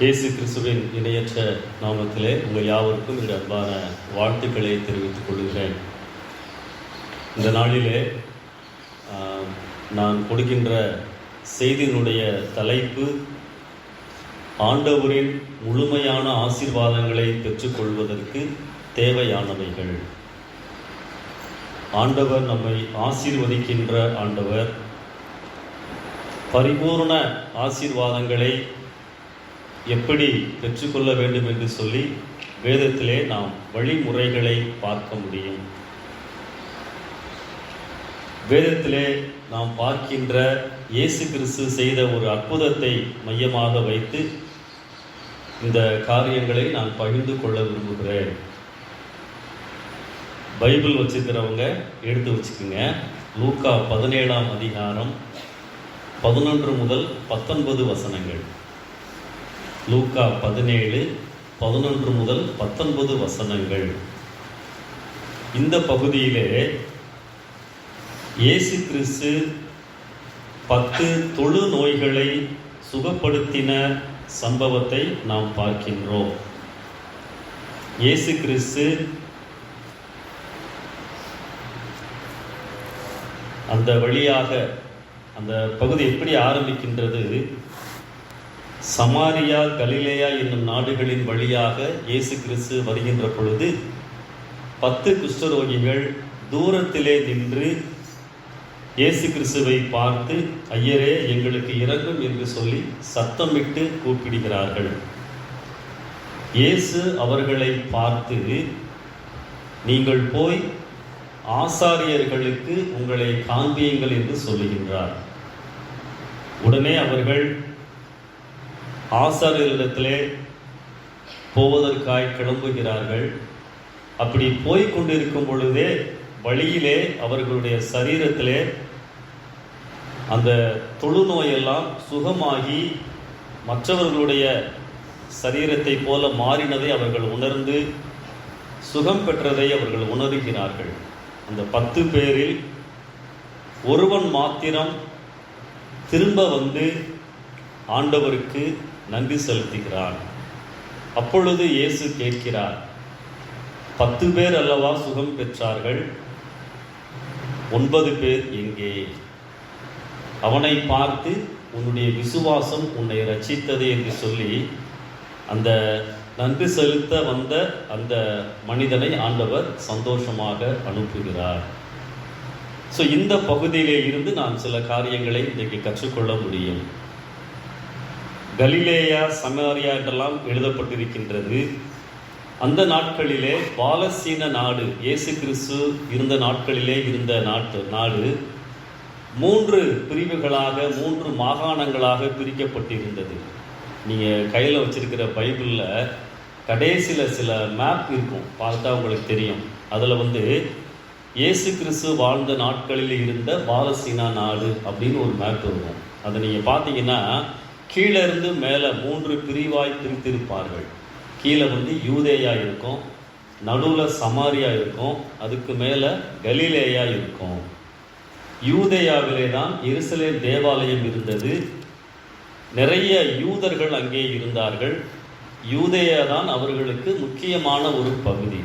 இயேசு கிறிஸ்துவின் இணையற்ற நாமத்திலே உங்கள் யாவருக்கும் இந்த அன்பான வாழ்த்துக்களை தெரிவித்துக் கொள்கிறேன். இந்த நாளிலே நான் கொடுக்கின்ற செய்தியினுடைய தலைப்பு ஆண்டவரின் முழுமையான ஆசீர்வாதங்களை பெற்றுக்கொள்வதற்கு தேவையானவைகள். ஆண்டவர் நம்மை ஆசீர்வதிக்கின்ற ஆண்டவர் பரிபூர்ண ஆசீர்வாதங்களை எப்படி பெற்றுக்கொள்ள வேண்டும் என்று சொல்லி வேதத்திலே நாம் வழிமுறைகளை பார்க்க முடியும். வேதத்திலே நாம் பார்க்கின்ற இயேசு கிறிஸ்து செய்த ஒரு அற்புதத்தை மையமாக வைத்து இந்த காரியங்களை நான் பகிர்ந்து கொள்ள விரும்புகிறேன். பைபிள் வச்சுக்கிறவங்க எடுத்து வச்சுக்கோங்க. லூக்கா பதினேழாம் அதிகாரம் பதினொன்று முதல் பத்தொன்பது வசனங்கள். லூக்கா பதினேழு பதினொன்று முதல் பத்தொன்பது வசனங்கள். இந்த பகுதியிலே இயேசு கிறிஸ்து பத்து தொழு நோய்களை சுகப்படுத்தின சம்பவத்தை நாம் பார்க்கின்றோம். இயேசு கிறிஸ்து அந்த வழியாக அந்த பகுதி எப்படி ஆரம்பிக்கின்றது? சமாரியா கலிலேயா என்னும் நாடுகளின் வழியாக இயேசு கிறிஸ்து வருகின்ற பொழுது பத்து குஷ்டரோகிகள் தூரத்திலே நின்று இயேசு கிறிஸ்துவை பார்த்து ஐயரே எங்களுக்கு இறங்கும் என்று சொல்லி சத்தமிட்டு கூப்பிடுகிறார்கள். இயேசு அவர்களை பார்த்து நீங்கள் போய் ஆசாரியர்களுக்கு உங்களை காண்பியுங்கள் என்று சொல்லுகின்றார். உடனே அவர்கள் ஆசாரியர்களிடத்திலே போவதற்காய் கிளம்புகிறார்கள். அப்படி போய்க் கொண்டிருக்கும் பொழுதே வழியிலே அவர்களுடைய சரீரத்திலே அந்த தொழுநோயெல்லாம் சுகமாகி மற்றவர்களுடைய சரீரத்தை போல மாறினதை அவர்கள் உணர்ந்து சுகம் பெற்றதை அவர்கள் உணர்கிறார்கள். அந்த பத்து பேரில் ஒருவன் மாத்திரம் திரும்ப வந்து ஆண்டவருக்கு நன்றி செலுத்துகிறான். அப்பொழுது இயேசு கேட்கிறார் பத்து பேர் அல்லவா சுகம் பெற்றார்கள்? ஒன்பது பேர் எங்கே? அவனை பார்த்து உன்னுடைய விசுவாசம் உன்னை ரச்சித்தது என்று சொல்லி அந்த நன்றி செலுத்த வந்த அந்த மனிதனை ஆண்டவர் சந்தோஷமாக அனுப்புகிறார். ஸோ இந்த பகுதியிலே இருந்து நான் சில காரியங்களை இன்றைக்கு கற்றுக்கொள்ள முடியும். கலிலேயா சமாரியா என்றெல்லாம் எழுதப்பட்டிருக்கின்றது. அந்த நாட்களிலே பாலஸ்தீன நாடு இயேசு கிறிஸ்து இருந்த நாட்களிலே இருந்த நாட்டு நாடு மூன்று பிரிவுகளாக மூன்று மாகாணங்களாக பிரிக்கப்பட்டிருந்தது. நீங்கள் கையில் வச்சிருக்கிற பைபிளில் கடைசியில் சில மேப் இருக்கும். பார்த்தா உங்களுக்கு தெரியும். அதில் வந்து இயேசு கிறிஸ்து வாழ்ந்த நாட்களில் இருந்த பாலஸ்தீனா நாடு அப்படின்னு ஒரு மேப் இருக்கும். அதை நீங்கள் பார்த்தீங்கன்னா கீழே இருந்து மேலே மூன்று பிரிவாய் பிரித்திருப்பார்கள். கீழே வந்து யூதேயா இருக்கும் நடுவில் சமாரியா இருக்கும் அதுக்கு மேலே கலிலேயா இருக்கும். யூதேயாவிலே தான் இருசலே தேவாலயம் இருந்தது. நிறைய யூதர்கள் அங்கே இருந்தார்கள். யூதேயா தான் அவர்களுக்கு முக்கியமான ஒரு பகுதி.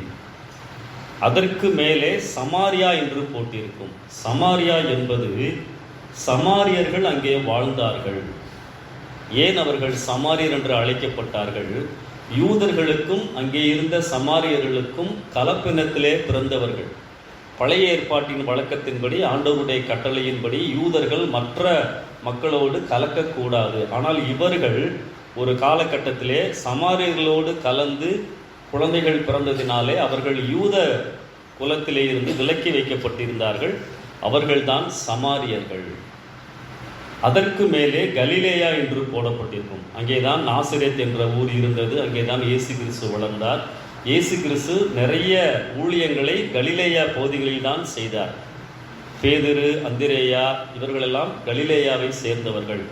அதற்கு மேலே சமாரியா என்று போட்டிருக்கும். சமாரியா என்பது சமாரியர்கள் அங்கே வாழ்ந்தார்கள். ஏன் அவர்கள் சமாரியர் என்று அழைக்கப்பட்டார்கள்? யூதர்களுக்கும் அங்கே இருந்த சமாரியர்களுக்கும் கலப்பினத்திலே பிறந்தவர்கள். பழைய ஏற்பாட்டின் வழக்கத்தின்படி ஆண்டவருடைய கட்டளையின்படி யூதர்கள் மற்ற மக்களோடு கலக்கக்கூடாது. ஆனால் இவர்கள் ஒரு காலகட்டத்திலே சமாரியர்களோடு கலந்து குழந்தைகள் பிறந்ததினாலே அவர்கள் யூத குலத்திலே இருந்து விலக்கி வைக்கப்பட்டிருந்தார்கள். அவர்கள்தான் சமாரியர்கள். அதற்கு மேலே கலிலேயா என்று போடப்பட்டிருக்கும். அங்கேதான் நாசிரேத் என்ற ஊர் இருந்தது. அங்கேதான் இயேசு கிறிஸ்து வளர்ந்தார். இயேசு கிறிஸ்து நிறைய ஊழியங்களை கலிலேயா பகுதிகளில் தான் செய்தார். பேதிரு அந்திரேயா இவர்களெல்லாம் கலிலேயாவை சேர்ந்தவர்கள்.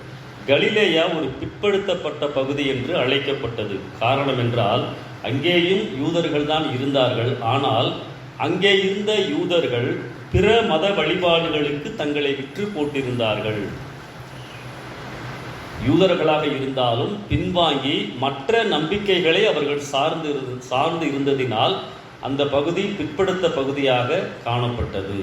கலிலேயா ஒரு பிற்படுத்தப்பட்ட பகுதி என்று அழைக்கப்பட்டது. காரணம் என்றால் அங்கேயும் யூதர்கள் தான் இருந்தார்கள். ஆனால் அங்கே இருந்த யூதர்கள் பிற மத வழிபாடுகளுக்கு தங்களை விற்று போட்டிருந்தார்கள். யூதர்களாக இருந்தாலும் பின்வாங்கி மற்ற நம்பிக்கைகளை அவர்கள் சார்ந்து இரு- சார்ந்து இருந்ததினால் அந்த பகுதி பிற்படுத்த பகுதியாக காணப்பட்டது.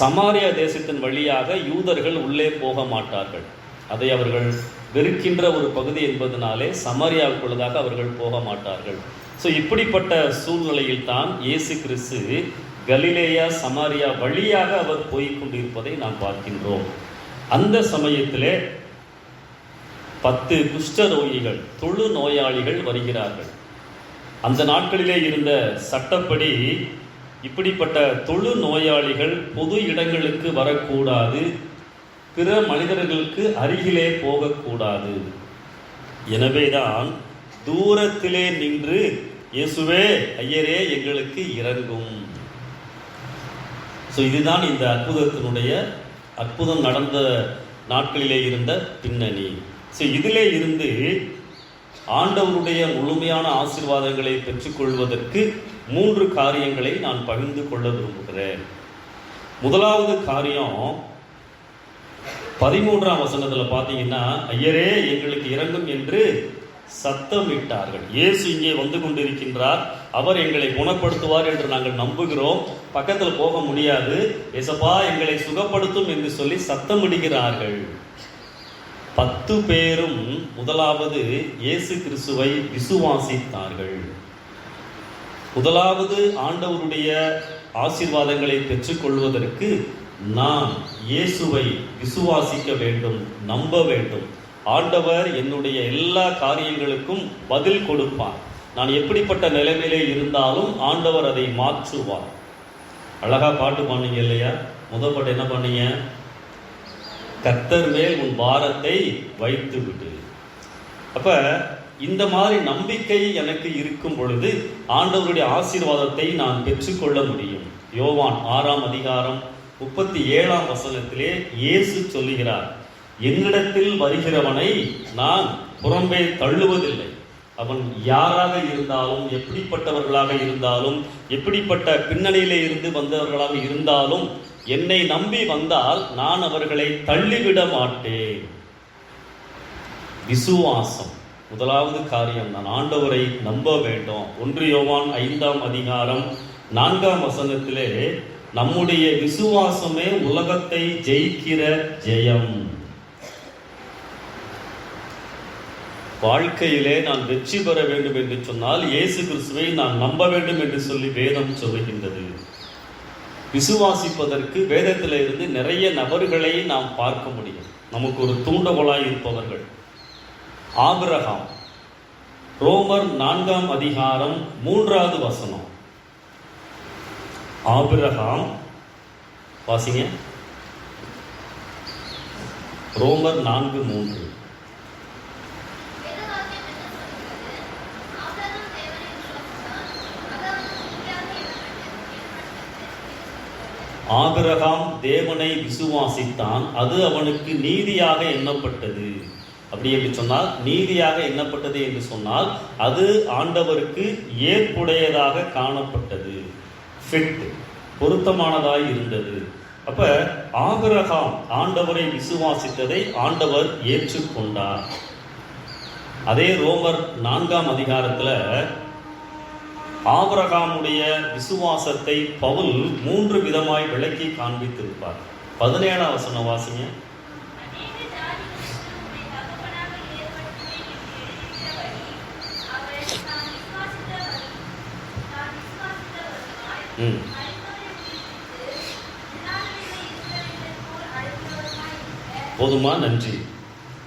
சமாரியா தேசத்தின் வழியாக யூதர்கள் உள்ளே போக மாட்டார்கள். அதை அவர்கள் வெறுக்கின்ற ஒரு பகுதி என்பதனாலே சமாரியாவுக்குள்ளதாக அவர்கள் போக மாட்டார்கள். ஸோ இப்படிப்பட்ட சூழ்நிலையில் தான் இயேசு கிறிஸ்து கலிலேயா சமாரியா வழியாக அவர் போய்கொண்டிருப்பதை நாம் பார்க்கின்றோம். அந்த சமயத்திலே பத்து குஷ்டரோகிகள் தொழு நோயாளிகள் வருகிறார்கள். அந்த நாட்களிலே இருந்த சட்டப்படி இப்படிப்பட்ட தொழு நோயாளிகள் பொது இடங்களுக்கு வரக்கூடாது. பிற மனிதர்களுக்கு அருகிலே போகக்கூடாது. எனவேதான் தூரத்திலே நின்று இயேசுவே ஐயரே எங்களுக்கு இறங்கும். ஸோ இதுதான் இந்த அற்புதத்தினுடைய அற்புதம் நடந்த நாட்களிலே இருந்த பின்னணி. ஸோ இதிலே இருந்து ஆண்டவருடைய முழுமையான ஆசீர்வாதங்களை பெற்றுக்கொள்வதற்கு மூன்று காரியங்களை நான் பகிர்ந்து கொள்ள விரும்புகிறேன். முதலாவது காரியம் பதிமூன்றாம் வசனத்தில் பார்த்தீங்கன்னா ஐயரே எங்களுக்கு இறங்கும் என்று சத்தமிட்டார்கள். இயேசு இங்கே வந்து கொண்டிருக்கின்றார். அவர் எங்களை குணப்படுத்துவார் என்று நாங்கள் நம்புகிறோம். பக்கத்தில் போக முடியாது. எசப்பா எங்களை சுகப்படுத்தும் என்று சொல்லி சத்தமிடுகிறார்கள். பத்து பேரும் முதலாவது இயேசு கிறிஸ்துவை விசுவாசித்தார்கள். முதலாவது ஆண்டவருடைய ஆசீர்வாதங்களை பெற்றுக்கொள்வதற்கு நாம் இயேசுவை விசுவாசிக்க வேண்டும் நம்ப வேண்டும். ஆண்டவர் என்னுடைய எல்லா காரியங்களுக்கும் பதில் கொடுப்பார். நான் எப்படிப்பட்ட நிலைமையிலே இருந்தாலும் ஆண்டவர் அதை மாற்றுவார். அழகாக பாட்டு பண்ணீங்க இல்லையா? முதல் பாட்டு என்ன பண்ணீங்க கர்த்தர் மேல் உன் பாரத்தை வைத்து விடு அப்ப இந்த மாதிரி நம்பிக்கை எனக்கு இருக்கும் பொழுது ஆண்டவருடைய ஆசீர்வாதத்தை நான் பெற்றுக்கொள்ள முடியும். யோவான் ஆறாம் அதிகாரம் முப்பத்தி ஏழாம் வசனத்திலே இயேசு சொல்லுகிறார் என்னிடத்தில் வருகிறவனை நான் புறம்பே தள்ளுவதில்லை. அவன் யாராக இருந்தாலும் எப்படிப்பட்டவர்களாக இருந்தாலும் எப்படிப்பட்ட பின்னணியிலே இருந்து வந்தவர்களாக இருந்தாலும் என்னை நம்பி வந்தால் நான் அவர்களை தள்ளிவிட மாட்டேன். விசுவாசம் முதலாவது காரியம் நான் ஆண்டவரை நம்ப வேண்டும். ஒன்று யோவான் ஐந்தாம் அதிகாரம் நான்காம் வசனத்திலே நம்முடைய விசுவாசமே உலகத்தை ஜெயிக்கிற ஜெயம். வாழ்க்கையிலே நான் வெற்றி பெற வேண்டும் என்று சொன்னால் இயேசு கிறிஸ்துவை நான் நம்ப வேண்டும் என்று சொல்லி வேதம் சொல்லுகின்றது. விசுவாசிப்பதற்கு வேதத்தில் இருந்து நிறைய நபர்களை நாம் பார்க்க முடியும். நமக்கு ஒரு தூண்டகோலாய் இருப்பவர்கள். ஆபிரகாம். ரோமர் நான்காம் அதிகாரம் மூன்றாவது வசனம். ஆபிரகாம். வாசிங்க. ரோமர் நான்கு மூன்று. ஆபிரகாம் தேவனை விசுவாசித்தான் அது அவனுக்கு நீதியாக எண்ணப்பட்டது. அப்படி என்று சொன்னால் நீதியாக எண்ணப்பட்டது என்று சொன்னால் அது ஆண்டவருக்கு ஏற்புடையதாக காணப்பட்டது. ஃபிட் பொருத்தமானதாய் இருந்தது. அப்ப ஆபிரகாம் ஆண்டவரை விசுவாசித்ததை ஆண்டவர் ஏற்றுக்கொண்டார். அதே ரோமர் நான்காம் அதிகாரத்துல ஆபரகாமுடைய விசுவாசத்தை பவுல் மூன்று விதமாய் விளக்கி காண்பித்திருப்பார். பதினேழாம் வசனம் வாசிங்க. ம். போதுமா? நன்றி.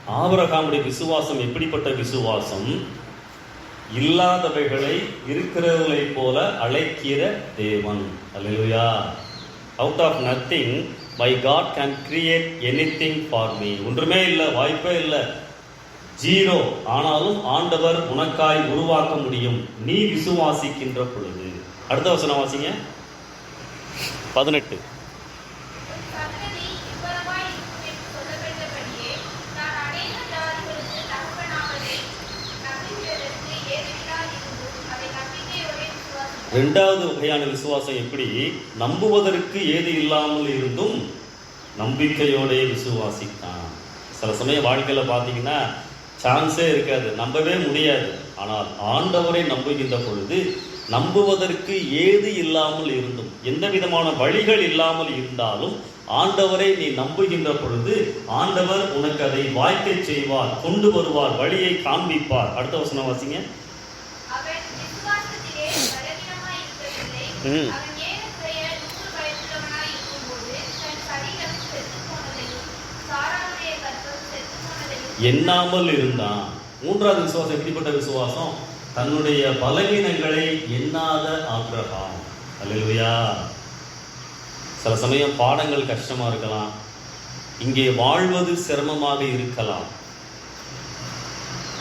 ஆபரகாமுடைய விசுவாசம் எப்படிப்பட்ட விசுவாசம்? இல்லாதவைகளை இருக்கிறவர்களை போல அழைக்கிற தேவன். அல்லையா out of nothing my God can create anything for me ஒன்றுமே இல்லை வாய்ப்பே இல்லை. ஜீரோ. ஆனாலும் ஆண்டவர் உனக்காய் உருவாக்க முடியும். நீ விசுவாசிக்கின்ற பொழுது. அடுத்த வசனம் வாசிங்க. பதினெட்டு. ரெண்டாவது வகையான விசுவாசம் எப்படி? நம்புவதற்கு ஏது இல்லாமல் இருந்தும் நம்பிக்கையோட விசுவாசித்தான். சில சமயம் வாழ்க்கையில் பார்த்தீங்கன்னா சான்ஸே இருக்காது நம்பவே முடியாது. ஆனால் ஆண்டவரை நம்புகின்ற பொழுது நம்புவதற்கு ஏது இல்லாமல் இருந்தும் எந்த விதமான வழிகள் இல்லாமல் இருந்தாலும் ஆண்டவரை நீ நம்புகின்ற பொழுது ஆண்டவர் உனக்கு அதை வாய்க்கை செய்வார் கொண்டு வருவார் வழியை காண்பிப்பார். அடுத்த வசனம் வாசிங்க. போனதையும் எண்ணாமல் இருந்தான். மூன்றாவது விசுவாசம் எப்படிப்பட்ட விசுவாசம்? தன்னுடைய பலவீனங்களை எண்ணாத ஆபிரகாம். அல்லேலூயா. சில சமயம் பாடங்கள் கஷ்டமா இருக்கலாம். இங்கே வாழ்வது சிரமமாக இருக்கலாம்.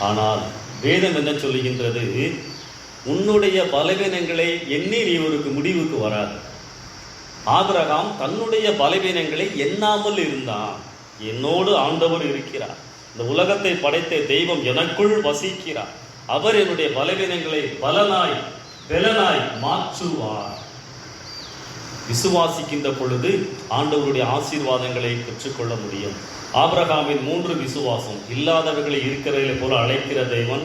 ஆனால் வேதம் என்ன சொல்லுகின்றது? உன்னுடைய பலவீனங்களை எண்ணி நீ ஒரு முடிவுக்கு வராது. ஆபிரகாம் தன்னுடைய பலவீனங்களை எண்ணாமல் இருந்தான். என்னோடு ஆண்டவர் இருக்கிறார். இந்த உலகத்தை படைத்த தெய்வம் எனக்குள் வசிக்கிறார். அவர் என்னுடைய பலவீனங்களை பலனாய் பலனாய் மாற்றுவார். விசுவாசிக்கின்ற பொழுது ஆண்டவருடைய ஆசீர்வாதங்களை பெற்றுக்கொள்ள முடியும். ஆபிரகாமின் மூன்று விசுவாசம் இல்லாதவர்களை இருக்கிறதை போல அழைக்கிற தெய்வன்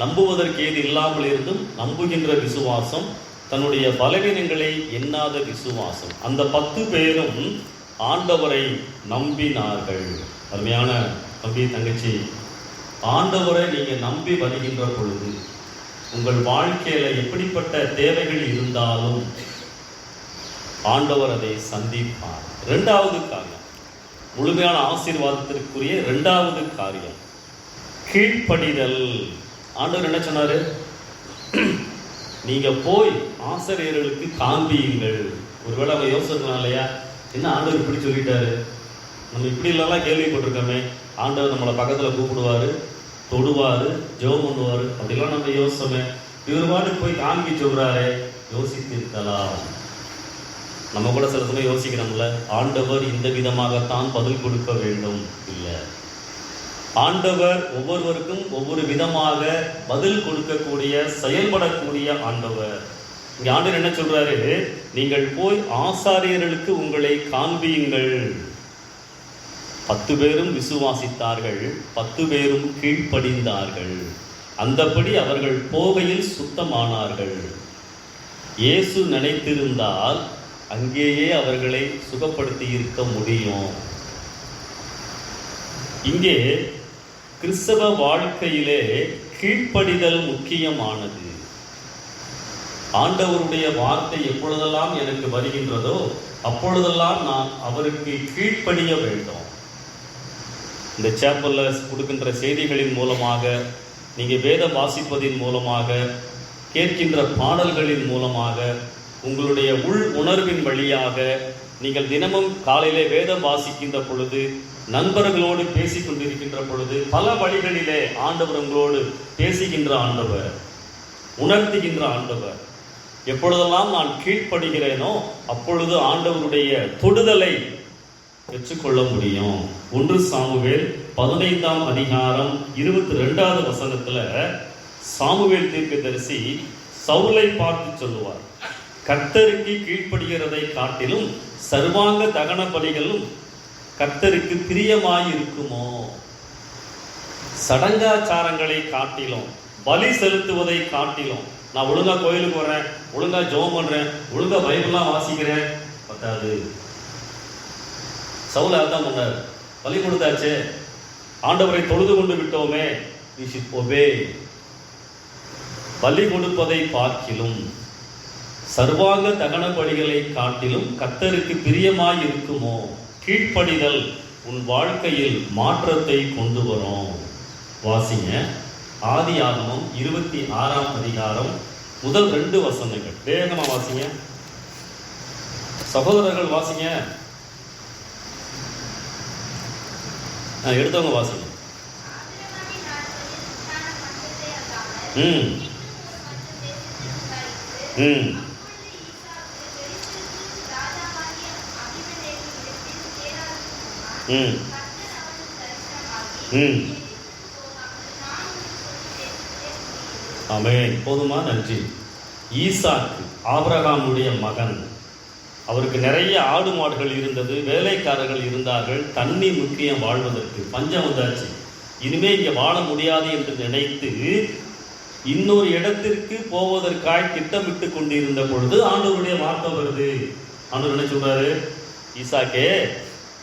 நம்புவதற்கு ஏது இல்லாமல் இருந்தும் நம்புகின்ற விசுவாசம் தன்னுடைய பலவீனங்களை எண்ணாத விசுவாசம். அந்த பத்து பேரும் ஆண்டவரை நம்பினார்கள். அருமையான தம்பி தங்கச்சி ஆண்டவரை நீங்கள் நம்பி வருகின்ற பொழுது உங்கள் வாழ்க்கையில் எப்படிப்பட்ட தேவைகள் இருந்தாலும் ஆண்டவர் அதை சந்திப்பார். ரெண்டாவது காரியம் முழுமையான ஆசீர்வாதத்திற்குரிய ரெண்டாவது காரியம் கீழ்ப்படிதல். ஆண்டவர் என்ன சொன்னாரு? நீங்க போய் ஆசிரியர்களுக்கு காண்பியுங்கள். ஒருவேளை அவங்க யோசிக்கலாம் இல்லையா? என்ன ஆண்டவர் இப்படி சொல்லிட்டாரு? நம்ம இப்படி இல்லைலாம் கேள்விப்பட்டிருக்கோமே. ஆண்டவர் நம்மளை பக்கத்துல கூப்பிடுவாரு தொடுவாரு ஜெபம் பண்ணுவாரு. அப்படிலாம் நம்ம யோசிச்சோமே. இவர் பாட்டுக்கு போய் காண்பி சொல்றாரே யோசித்திருக்கலாம். நம்ம கூட சில சமயம் யோசிக்கிறோம்ல ஆண்டவர் இந்த விதமாகத்தான் பதில் கொடுக்க வேண்டும். இல்லை. ஆண்டவர் ஒவ்வொருவருக்கும் ஒவ்வொரு விதமாக பதில் கொடுக்கக்கூடிய செயல்படக்கூடிய ஆண்டவர். இங்க ஆண்டவர் என்ன சொல்றாரு? நீங்கள் போய் ஆசாரியர்களுக்கு உங்களை காண்பியுங்கள். பத்து பேரும் விசுவாசித்தார்கள் பத்து பேரும் கீழ்ப்படிந்தார்கள். அந்தபடி அவர்கள் போகையில் சுத்தமானார்கள். இயேசு நினைத்திருந்தால் அங்கேயே அவர்களை சுகப்படுத்தி இருக்க முடியும். இங்கே கிறிஸ்தவ வாழ்க்கையிலே கீழ்ப்படிதல் முக்கியமானது. ஆண்டவருடைய வார்த்தை எப்பொழுதெல்லாம் எனக்கு வருகின்றதோ அப்பொழுதெல்லாம் நான் அவருக்கு கீழ்ப்படிய வேண்டும். இந்த சேப்பரில் கொடுக்கின்ற செய்திகளின் மூலமாக நீங்கள் வேதம் வாசிப்பதின் மூலமாக கேட்கின்ற பாடல்களின் மூலமாக உங்களுடைய உள் உணர்வின் வழியாக நீங்கள் தினமும் காலையிலே வேதம் வாசிக்கின்ற பொழுது நண்பர்களோடு பேசிக் கொண்டிருக்கின்ற பொழுது பல வழிகளிலே ஆண்டவர் உங்களோடு பேசுகின்ற ஆண்டவர் உணர்த்துகின்ற ஆண்டவர். எப்பொழுதெல்லாம் நான் கீழ்ப்படுகிறேனோ அப்பொழுது ஆண்டவருடைய தொடுதலை பெற்றுக்கொள்ள முடியும். ஒன்று சாமுவேல் பதினைந்தாம் அதிகாரம் இருபத்தி ரெண்டாவது வசனத்துல சாமுவேல் தீர்க்கதரிசி சவுலை பார்த்து சொல்லுவார் கர்த்தருக்கு கீழ்ப்படுகிறதை காட்டிலும் சர்வாங்க தகன பலிகளும் கர்த்தருக்கு பிரியமாய் இருக்குமோ சடங்காச்சாரங்களை காட்டிலும் பலி செலுத்துவதை காட்டிலும் நான் ஒழுங்கா கோயிலுக்கு வர்றேன் ஒழுங்கா ஜோம் பண்றேன் ஒழுங்கா பைபிள்லாம் வாசிக்கிறேன். பத்தாது. சவுல அதான் பண்ணார் பலி கொடுத்தாச்சே ஆண்டவரை தொழுது கொண்டு விட்டோமே we should obey பலி கொடுப்பதை பார்க்கிலும் சர்வாங்க தகன பலிகளை காட்டிலும் கத்தருக்கு பிரியமாய் இருக்குமோ கீழ்ப்படிதல் உன் வாழ்க்கையில் மாற்றத்தை கொண்டு வரும். வாசிங்க. ஆதி ஆகமம் இருபத்தி ஆறாம் அதிகாரம் முதல் ரெண்டு வசனங்கள். வேகமாக வாசிங்க. சகோதரர்கள் வாசிங்க. ஆ, எடுத்தவங்க வாசிங்க. ம். ம். ம். ம். எகிப்துக்கு போதுமா நன்றி. ஈசாக்கு ஆபிரகாமுடைய மகன். அவருக்கு நிறைய ஆடு மாடுகள் இருந்தது வேலைக்காரர்கள் இருந்தார்கள் தண்ணி முக்கியம் வாழ்வதற்கு. பஞ்சம் வந்தாச்சு. இனிமே இங்கே வாழ முடியாது என்று நினைத்து இன்னொரு இடத்திற்கு போவதற்காய் திட்டமிட்டு கொண்டிருந்த பொழுது ஆண்டவருடைய வார்த்தை வருது. ஆண்டவர் என்ன சொல்றாரு? ஈசாக்கே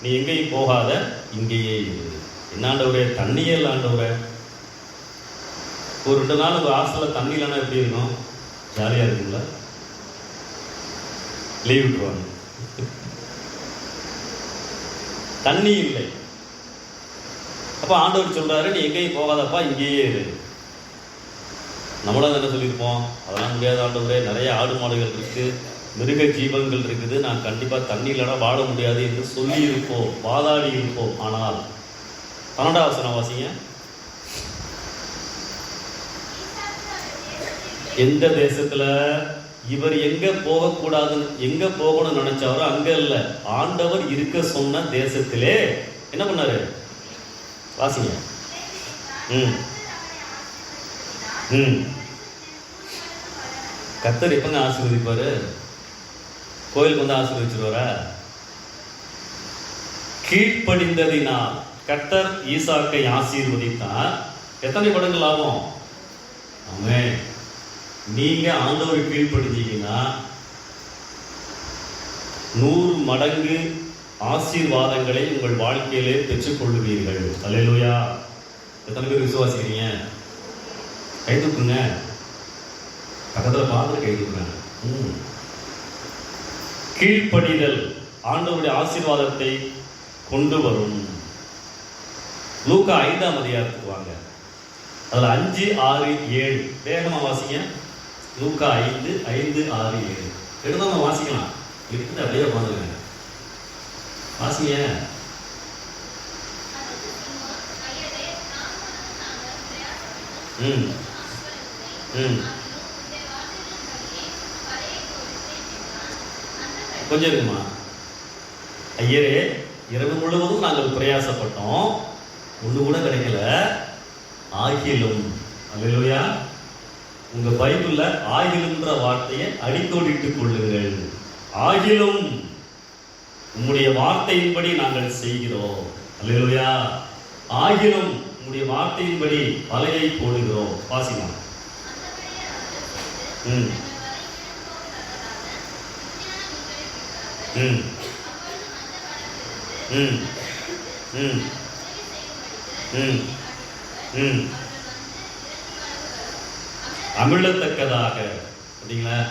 நீ எங்கேயும் போகாத. இங்கேயே இரு என்ன ஆண்டவரே. தண்ணியே இல்லாண்டவரே ஒரு ரெண்டு நாள் ஒரு ஹாஸ்டலில் தண்ணி இல்லைன்னா எப்படி இருக்கும்? ஜாலியாக இருக்குங்களா? லீவ் விட்டுருவாங்க. தண்ணி இல்லை. அப்போ ஆண்டவர் சொல்றாரு நீ எங்கேயும் போகாதப்பா இங்கேயே இரு. நம்மளும் என்ன சொல்லியிருப்போம். அதெல்லாம் முடியாத ஆண்டவரே நிறைய ஆடு மாடுகள் இருக்குது மிருக ஜீவன்கள் இருக்குது. நான் கண்டிப்பாக தண்ணி வாழ முடியாது என்று சொல்லி இருப்போம் வாதாடி இருப்போம் ஆனால் கன்னடா வசனம் வாசிங்க எந்த தேசத்துல இவர் எங்க போகக்கூடாதுன்னு எங்க போகணும்னு நினைச்சாரோ அங்க இல்ல. ஆண்டவர் இருக்க சொன்ன தேசத்திலே என்ன பண்ணாரு? வாசிங்க. ம். ம். கத்தர் எப்பங்க ஆசீர்வதிப்பாரு? கோயிலுக்கு வந்து ஆசீர்வச்சிருவாரா கீழ்ப்படிந்ததினால் கர்த்தர் ஈசாக்கை ஆசீர்வதித்தார். எத்தனை மடங்கு லாபம்? ஆமே நீங்க ஆண்டவர் கீழ்ப்படுத்தீங்கன்னா நூறு மடங்கு ஆசீர்வாதங்களை உங்கள் வாழ்க்கையிலே பெற்றுக்கொள்ளுவீர்கள். அல்லேலூயா எத்தனை பேர் விசுவாசிக்கிறீங்க? கை தூக்குங்க. பக்கத்தில் பார்த்து கை தூக்குங்க. ம். கீழ்ப்படிதல் ஆண்டவருடைய ஆசீர்வாதத்தை கொண்டு வரும். லூக்கா ஐந்தாம் அதிகாரத்துக்கு வாங்க. அதில் அஞ்சு ஆறு ஏழு. வேகமாக வாசிங்க. லூக்கா ஐந்து ஐந்து ஆறு ஏழு. எடுத்தவங்க வாசிக்கலாம். எடுத்துட்டு அப்படியே உட்காந்துருங்க. வாசிங்க. ம். ம். கொஞ்சம் இருக்குமா ஐயரே இரவு முழுவதும் நாங்கள் பிரயாசப்பட்டோம். ஒன்று கூட கிடைக்கல. ஆகிலும் அல்லையா உங்க பைபிள்ல ஆகிலும்ன்ற வார்த்தையை அடிக்கோடிட்டுக் கொள்ளுங்கள். ஆகிலும் உம்முடைய வார்த்தையின்படி நாங்கள் செய்கிறோம். அல்லையா ஆகிலும் உம்முடைய வார்த்தையின்படி வலையை போடுகிறோம். வாசிக்கலாம். ம். ம். ம். ம். ம். ம். அமிழத்தக்கதாக. அப்படிங்களா?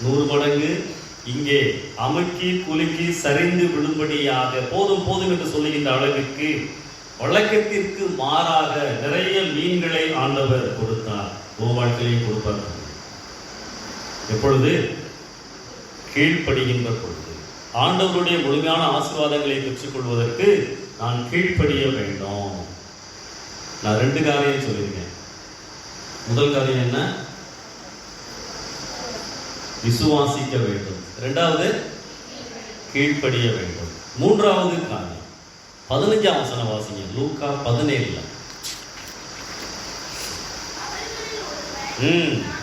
நூறு மடங்கு. இங்கே அமுக்கி குலுக்கி சரிந்து விடும்படியாக போதும் போதும் என்று சொல்லுகின்ற அளவிற்கு வழக்கத்திற்கு மாறாக நிறைய மீன்களை ஆண்டவர் கொடுத்தார். வாழ்க்கையை கொடுப்பார். எப்பொழுது? கீழ்ப்படுகின்ற பொழுது. ஆண்டவருடைய முழுமையான ஆசீர்வாதங்களை பெற்றுக்கொள்வதற்கு நான் கீழ்ப்படிய வேண்டும். நான் ரெண்டு காரியம் சொல்லியிருக்கேன். முதல் காரியம் என்ன? விசுவாசிக்க வேண்டும். இரண்டாவது கீழ்ப்படிய வேண்டும். மூன்றாவது காரியம். பதினஞ்சாம் வசன வாசிங்க. லூக்கா பதினேழுல. ம்.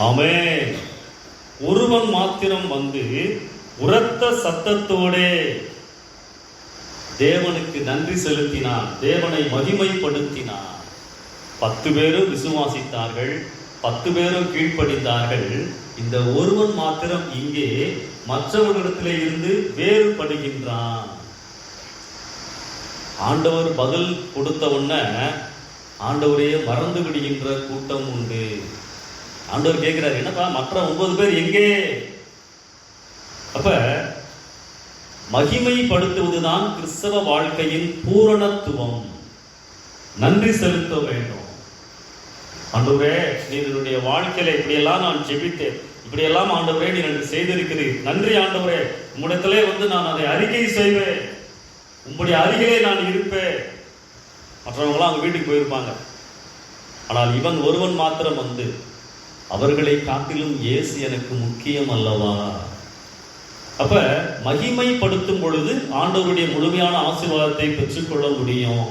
ஆமே. ஒருவன் மாத்திரம் வந்து உரத்த சத்தத்தோடே தேவனுக்கு நன்றி செலுத்தினான் தேவனை மகிமைப்படுத்தினான். பத்து பேரும் விசுவாசித்தார்கள் பத்து பேரும் கீழ்ப்படிந்தார்கள். இந்த ஒருவன் மாத்திரம் இங்கே மற்றவர்களிடத்திலே இருந்து வேறுபடுகின்றான். ஆண்டவர் பதில் கொடுத்த உடனே ஆண்டவரையே மறந்து விடுகின்ற கூட்டம் உண்டு. ஆண்டவர் கேட்குறாரு என்னப்பா மற்ற ஒன்பது பேர் எங்கே? அப்ப மகிமைப்படுத்துவதுதான் கிறிஸ்தவ வாழ்க்கையின் பூரணத்துவம். நன்றி செலுத்த வேண்டும். ஆண்டவரே நீ என்னுடைய வாழ்க்கையில இப்படியெல்லாம் நான் ஜெபித்தேன். இப்படியெல்லாம் ஆண்டவரே நீ எனக்கு செய்திருக்கிறீர். நன்றி ஆண்டவரே உம்மிடத்திலே வந்து நான் அதை அறிக்கை செய்வேன். உம்முடைய அருகிலே நான் இருப்பேன். மற்றவங்களாம் அவங்க வீட்டுக்கு போயிருப்பாங்க. ஆனால் இவன் ஒருவன் மாத்திரம் வந்து அவர்களை காட்டிலும் இயேசு எனக்கு முக்கியம் அல்லவா? அப்ப மகிமைப்படுத்தும் பொழுது ஆண்டவருடைய முழுமையான ஆசீர்வாதத்தை பெற்றுக்கொள்ள முடியும்.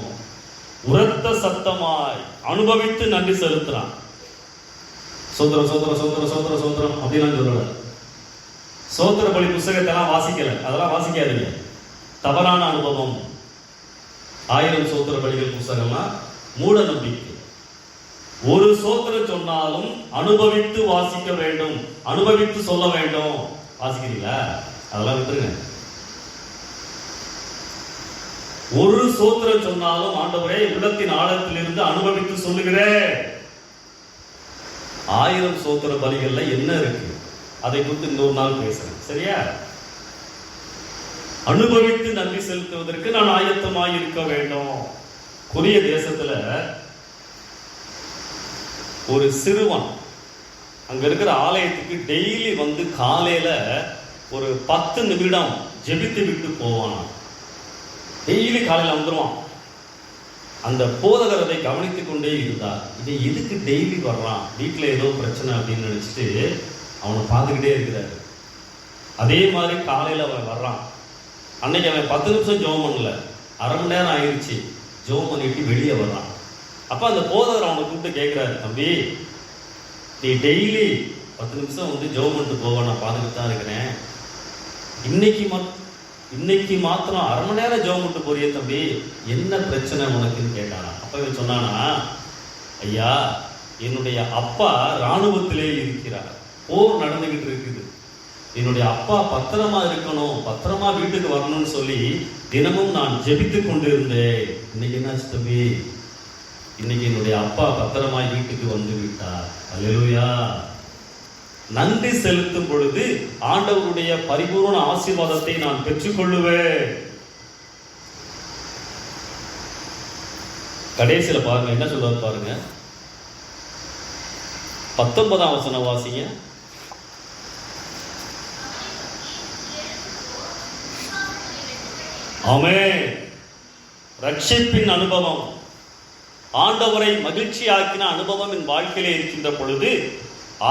உரத்த சத்தமாய் அனுபவித்து நன்றி செலுத்துறான். சோதரம் சோதரம் சோதரம் சோதரம் சோதரம் அப்படிலாம் சொல்லல. சோதர பலி புஸ்தகத்தெல்லாம் வாசிக்கல. அதெல்லாம் வாசிக்காதீங்க. தவறான அனுபவம். ஆயிரம் சோதர பலிகள் புஸ்தகம்லாம் மூட நம்பிக்கை. ஒரு சோத்திரம் சொன்னாலும் அனுபவித்து வாசிக்க வேண்டும். அனுபவித்து சொல்ல வேண்டும். வாசிக்கிறீங்களா? அதெல்லாம் விட்டுருங்க. ஒரு சோத்திரம் சொன்னாலும் ஆண்டவரே உள்ளத்தின் ஆழத்திலிருந்து அனுபவித்து சொல்லுகிறேன். ஆயிரம் சோத்திர பலிகள்ல என்ன இருக்கு? அதை குறித்து இன்னொரு நாள் பேசுறேன். சரியா? அனுபவித்து நன்றி செலுத்துவதற்கு நான் ஆயத்தமாக இருக்க வேண்டும். கொரிய தேசத்துல ஒரு சிறுவன் அங்கே இருக்கிற ஆலயத்துக்கு டெய்லி வந்து காலையில் ஒரு பத்து நிமிடம் ஜெபித்து விட்டு போவான்? டெய்லி காலையில் வந்துருவான். அந்த போதகர் அதை கவனித்து கொண்டே இருந்தார். இதை எதுக்கு டெய்லி வர்றான்? வீட்டில் ஏதோ பிரச்சனை அப்படின்னு நினச்சிட்டு அவனை பார்த்துக்கிட்டே இருக்கிறாரு. அதே மாதிரி காலையில் அவன் வர்றான். அன்னைக்கு அவன் பத்து நிமிஷம் ஜோம் பண்ணல. அரை மணி நேரம் ஆயிடுச்சு ஜெபம் பண்ணிட்டு வெளியே வர்றான். அப்போ அந்த போதவர் அவங்க கூப்பிட்டு கேட்குறாரு தம்பி நீ டெய்லி பத்து நிமிஷம் வந்து ஜவுமெண்ட்டு பண்ணிட்டு நான் பார்த்துக்கிட்டு தான் இருக்கிறேன். இன்னைக்கு மத் இன்னைக்கு மாத்திரம் அரை மணி நேரம் ஜெபம் பண்ணிட்டு போறியே தம்பி. என்ன பிரச்சனை உனக்குன்னு கேட்டானா? அப்போ இவன் சொன்னானா ஐயா என்னுடைய அப்பா இராணுவத்திலே இருக்கிறார். போர் நடந்துகிட்டு இருக்குது. என்னுடைய அப்பா பத்திரமா இருக்கணும். பத்திரமா வீட்டுக்கு வரணும்னு சொல்லி தினமும் நான் ஜெபித்து கொண்டு இருந்தேன் இன்னைக்கு என்னாச்சு தம்பி? இன்னைக்கு என்னுடைய அப்பா பத்திரமாய் வீட்டுக்கு வந்து விட்டார். அல்லா நன்றி செலுத்தும் பொழுது ஆண்டவருடைய பரிபூர்ண ஆசீர்வாதத்தை நான் பெற்றுக்கொள்ளுவேன். கடைசியில் பாருங்க என்ன சொல்றாரு பாருங்க. பத்தொன்பதாம் வசனம் வாசிங்க. ஆமே ரட்சிப்பின் அனுபவம். ஆண்டவரை மகிழ்ச்சியாக்கின அனுபவம் என் வாழ்க்கையிலே இருக்கின்ற பொழுது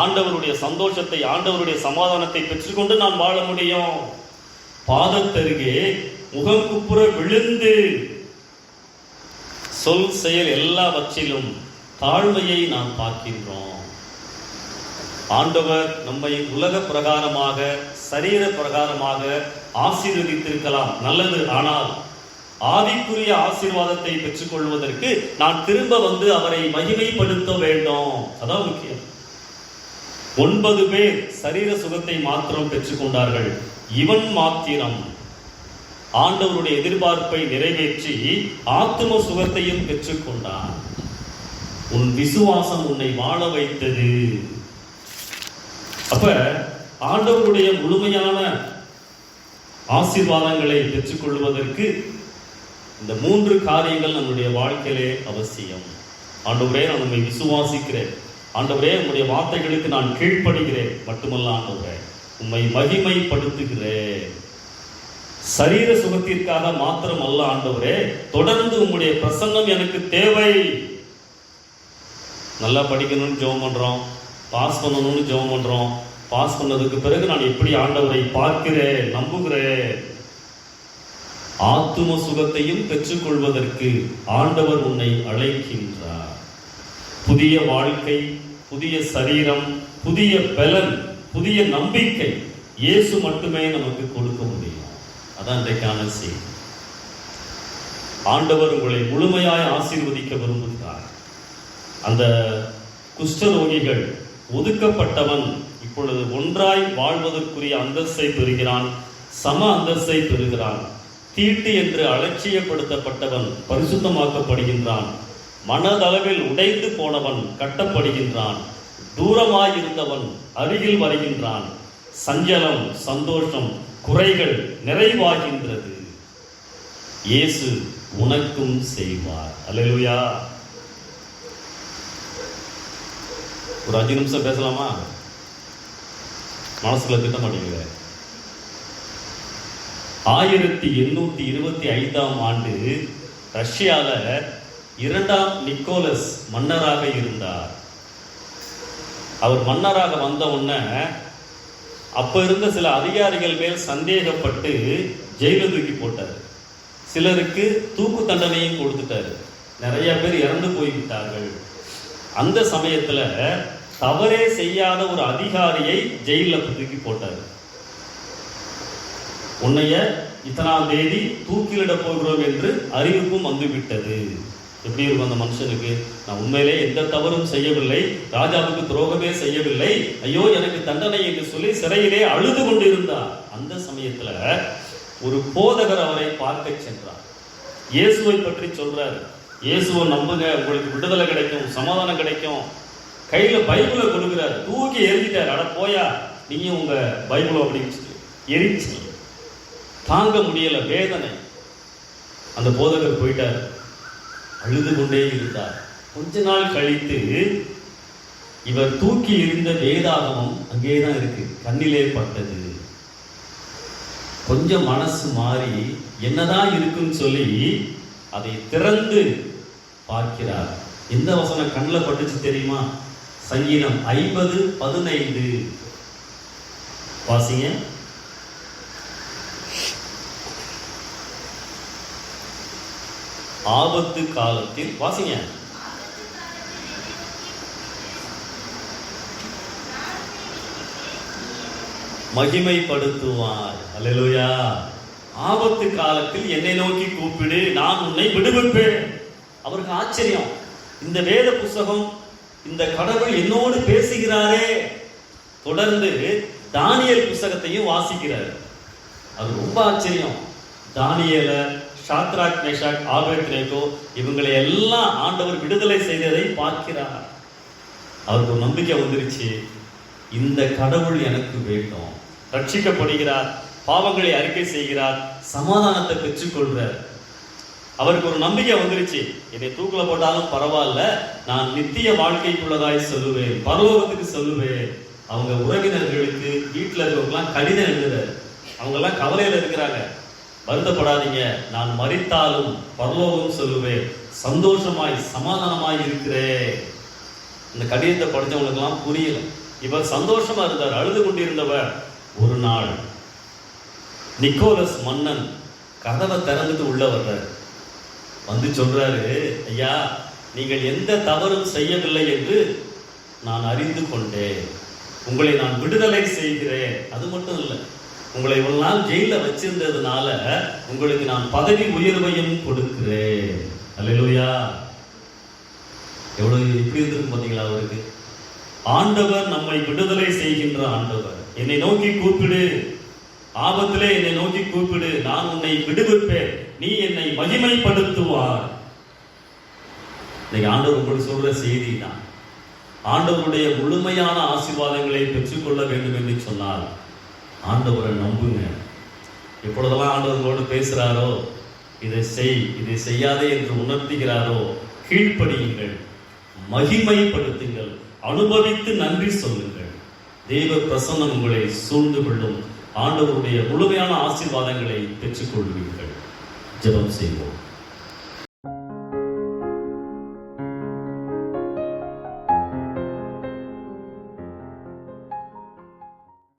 ஆண்டவருடைய சந்தோஷத்தை ஆண்டவருடைய சமாதானத்தை பெற்றுக்கொண்டு நான் வாழ முடியும். பாதத்தருகே முகம் குப்புற விழுந்து சொல் செயல் எல்லாவற்றிலும் தாழ்மையை நாம் பார்க்கின்றோம். ஆண்டவர் நம்மை உலக பிரகாரமாக சரீர பிரகாரமாக ஆசீர்வதித்திருக்கலாம். நல்லது ஆனால் ஆவிக்குரிய ஆசீர்வாதத்தை பெற்றுக்கொள்வதற்கு நான் திரும்ப வந்து அவரை மகிமைப்படுத்த வேண்டும். அதான் முக்கியம். ஒன்பது பேர் சரீர சுகத்தை மாத்திரம் பெற்றுக்கொண்டார்கள். இவன் மாத்திரம். ஆண்டவருடைய எதிர்பார்ப்பை நிறைவேற்றி ஆத்தும சுகத்தையும் பெற்றுக்கொண்டான். உன் விசுவாசம் உன்னை வாழ வைத்தது. அப்ப ஆண்டவருடைய முழுமையான ஆசீர்வாதங்களை பெற்றுக்கொள்வதற்கு இந்த மூன்று காரியங்கள் நம்முடைய வாழ்க்கையிலே அவசியம். ஆண்டவரே நான் உண்மை விசுவாசிக்கிறேன். ஆண்டவரே உங்களுடைய வார்த்தைகளுக்கு நான் கீழ்ப்படுகிறேன். மட்டுமல்ல ஆண்டவரே உம்மை மகிமைப்படுத்துகிறேன். சரீர சுகத்திற்காக மாத்திரம் அல்ல ஆண்டவரே தொடர்ந்து உங்களுடைய பிரசன்னம் எனக்கு தேவை. நல்லா படிக்கணும்னு ஜெபம் பண்றோம். பாஸ் பண்ணணும்னு ஜெபம் பண்றோம். பாஸ் பண்ணதுக்கு பிறகு நான் எப்படி ஆண்டவரை பார்க்கிறேன் நம்புகிறேன். ஆத்தும சுகத்தையும் பெற்றுக்கொள்வதற்கு ஆண்டவர் உன்னை அழைக்கின்றார். புதிய வாழ்க்கை புதிய சரீரம் புதிய பலன் புதிய நம்பிக்கை இயேசு மட்டுமே நமக்கு கொடுக்க முடியும். அதான் இன்றைக்கான செய்தி. ஆண்டவர் உங்களை முழுமையாய் ஆசீர்வதிக்க விரும்புகிறார். அந்த குஷ்டரோகிகள் ஒதுக்கப்பட்டவன் இப்பொழுது ஒன்றாய் வாழ்வதற்குரிய அந்தஸ்தை பெறுகிறான் சம அந்தஸ்தை பெறுகிறான். தீட்டு என்று அலட்சியப்படுத்தப்பட்டவன் பரிசுத்தமாக்கப்படுகின்றான். மனதளவில் உடைந்து போனவன் கட்டப்படுகின்றான். தூரமாயிருந்தவன் அருகில் வருகின்றான். சஞ்சலம் சந்தோஷம் குறைகள் நிறைவாகின்றது. இயேசு உனக்கும் செய்வார். அலையா ஒரு அஞ்சு நிமிஷம் பேசலாமா? மனசுல திட்டமாட்டீங்களே. ஆயிரத்தி எண்ணூற்றி இருபத்தி ஐந்தாம் ஆண்டு ரஷ்யாவில் இரண்டாம் நிக்கோலஸ் மன்னராக இருந்தார். அவர் மன்னராக வந்த உடனே அப்போ இருந்த சில அதிகாரிகள் மேல் சந்தேகப்பட்டு ஜெயிலில் தூக்கி போட்டார். சிலருக்கு தூக்கு தண்டனையும் கொடுத்துட்டாரு. நிறைய பேர் இறந்து போய்விட்டார்கள். அந்த சமயத்தில் தவறே செய்யாத ஒரு அதிகாரியை ஜெயில தூக்கி போட்டார். உன்னைய இத்தனாம் தேதி தூக்கிலிட போகிறோம் என்று அறிவிப்பும் வந்துவிட்டது. எப்படி இருக்கும் அந்த மனுஷனுக்கு? நான் உண்மையிலே எந்த தவறும் செய்யவில்லை. ராஜாவுக்கு துரோகமே செய்யவில்லை. ஐயோ எனக்கு தண்டனை என்று சொல்லி சிறையிலே அழுது கொண்டு இருந்தார் அந்த சமயத்துல ஒரு போதகர் அவரை பார்க்க சென்றார். இயேசுவை பற்றி சொல்றாரு. இயேசுவை நம்புங்க உங்களுக்கு விடுதலை கிடைக்கும் சமாதானம் கிடைக்கும். கையில பைபிளை கொடுக்குறாரு. தூக்கி எரிஞ்சிட்டார் அட போயா நீங்க உங்க பைபிளை அப்படின்னு சொல்லி. எரிச்சு தாங்க முடியல வேதனை. அந்த போதகர் போயிட்டார். அழுது கொண்டே இருந்தார். கொஞ்ச நாள் கழித்து இவர் தூக்கி எறிந்த வேதாகமம் அங்கேதான் இருக்கு. கண்ணிலே பட்டது. கொஞ்சம் மனசு மாறி என்னதான் இருக்குன்னு சொல்லி அதை திறந்து பார்க்கிறார். எந்த வசனம் கண்ணில் பட்டுச்சு தெரியுமா? சங்கீதம் ஐம்பது பதினைந்து. வாசிங்க. ஆபத்து காலத்தில் வாசிங்க. மகிமைப்படுத்துவார். அல்லேலூயா. ஆபத்து காலத்தில் என்னை நோக்கி கூப்பிடு நான் உன்னை விடுவிப்பேன். அவருக்கு ஆச்சரியம். இந்த வேத புஸ்தகம் இந்த கடவுள் என்னோடு பேசுகிறாரே. தொடர்ந்து தானியல் புஸ்தகத்தையும் வாசிக்கிறார். அது ரொம்ப ஆச்சரியம். தானியலை ஷாத்ராக் மேஷாக் ஆபேத்ரேகோ இவங்களை எல்லாம் ஆண்டவர் விடுதலை செய்ததை பார்க்கிறார். அவருக்கு ஒரு நம்பிக்கை வந்துருச்சு. இந்த கடவுள் எனக்கு வேண்டும். ரட்சிக்கப்படுகிறார். பாவங்களை அறிக்கை செய்கிறார். சமாதானத்தை பெற்றுக்கொள்கிறார். அவருக்கு ஒரு நம்பிக்கை வந்துருச்சு. என்னை தூக்கில போட்டாலும் பரவாயில்ல. நான் நித்திய வாழ்க்கைக்குள்ளதாய் சொல்லுவேன். பரலோகத்துக்கு சொல்லுவேன். அவங்க உறவினர்களுக்கு வீட்டில் இருக்கவங்கலாம் கடிதம் எழுதுறாரு. அவங்கெல்லாம் கவலையில் இருக்கிறாங்க. வருத்தப்படாதீங்க. நான் மறித்தாலும் பரலோகம் சொல்லுவேன். சந்தோஷமாய் சமாதானமாய் இருக்கிறேன். இந்த கடிதத்தை படித்தவங்களுக்கெல்லாம் புரியல. இவர் சந்தோஷமா இருந்தார் அழுது கொண்டிருந்தவர். ஒரு நாள் நிக்கோலஸ் மன்னன் கதவை திறந்துட்டு உள்ள வர்றாரு. வந்து சொல்றாரு ஐயா நீங்கள் எந்த தவறும் செய்யவில்லை என்று நான் அறிந்து கொண்டேன். உங்களை நான் விடுதலை செய்கிறேன். அது மட்டும் இல்லை உங்களை இவ்வளவு நாள் ஜெயில வச்சிருந்ததுனால உங்களுக்கு நான் பதவி உயர்வையும் கொடுக்கிறேன். அல்லையா எவ்வளவு எப்படி இருந்திருக்கும் பார்த்தீங்களா அவருக்கு? ஆண்டவர் நம்மை விடுதலை செய்கின்ற ஆண்டவர். என்னை நோக்கி கூப்பிடு. ஆபத்திலே என்னை நோக்கி கூப்பிடு. நான் உன்னை விடுவிப்பேன். நீ என்னை மகிமைப்படுத்துவார். இன்னைக்கு ஆண்டவர் உங்களுக்கு சொல்ற செய்தி தான். ஆண்டவருடைய முழுமையான ஆசீர்வாதங்களை பெற்றுக்கொள்ள வேண்டும் என்று சொன்னார். ஆண்டவரை நம்புங்க. எப்பொழுதெல்லாம் ஆண்டவர்களோடு பேசுகிறாரோ இதை செய் இதை செய்யாதே என்று உணர்த்துகிறாரோ கீழ்ப்படியுங்கள். மகிமைப்படுத்துங்கள். அனுபவித்து நன்றி சொல்லுங்கள். தெய்வ பிரசன்னம் உங்களை சூழ்ந்து கொள்ளும். ஆண்டவருடைய முழுமையான ஆசீர்வாதங்களை பெற்றுக்கொள்வீர்கள். ஜெபம் செய்வோம்.